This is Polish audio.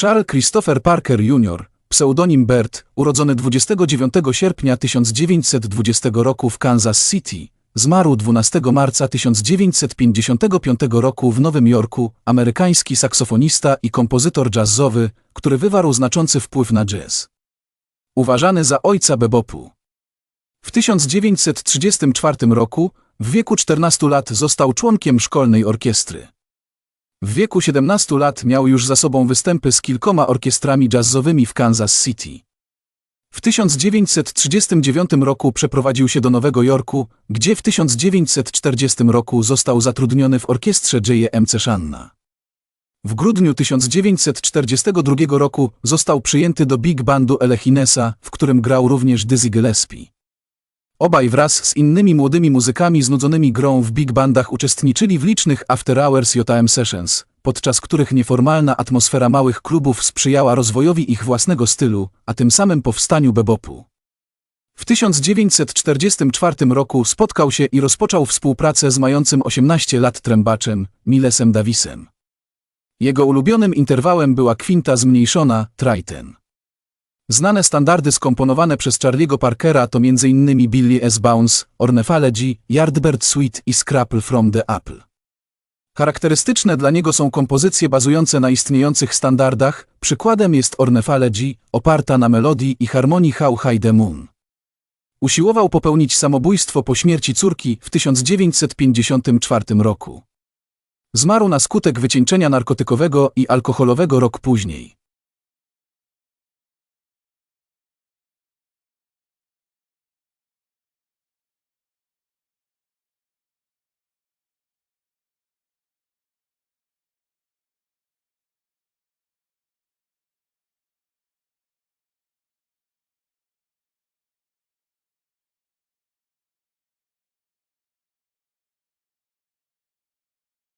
Charles Christopher Parker Jr., pseudonim Bert, urodzony 29 sierpnia 1920 roku w Kansas City, zmarł 12 marca 1955 roku w Nowym Jorku, amerykański saksofonista i kompozytor jazzowy, który wywarł znaczący wpływ na jazz. Uważany za ojca bebopu. W 1934 roku, w wieku 14 lat, został członkiem szkolnej orkiestry. W wieku 17 lat miał już za sobą występy z kilkoma orkiestrami jazzowymi w Kansas City. W 1939 roku przeprowadził się do Nowego Jorku, gdzie w 1940 roku został zatrudniony w orkiestrze J.M.C. Shanna. W grudniu 1942 roku został przyjęty do Big Bandu Elechinesa, w którym grał również Dizzy Gillespie. Obaj wraz z innymi młodymi muzykami znudzonymi grą w big bandach uczestniczyli w licznych after hours JM Sessions, podczas których nieformalna atmosfera małych klubów sprzyjała rozwojowi ich własnego stylu, a tym samym powstaniu bebopu. W 1944 roku spotkał się i rozpoczął współpracę z mającym 18 lat trębaczem, Milesem Davisem. Jego ulubionym interwałem była kwinta zmniejszona, Triton. Znane standardy skomponowane przez Charlie'ego Parkera to m.in. Billy S. Bounce, Ornithology, Yardbird Suite i Scrapple from the Apple. Charakterystyczne dla niego są kompozycje bazujące na istniejących standardach, przykładem jest Ornithology, oparta na melodii i harmonii How High the Moon. Usiłował popełnić samobójstwo po śmierci córki w 1954 roku. Zmarł na skutek wycieńczenia narkotykowego i alkoholowego rok później.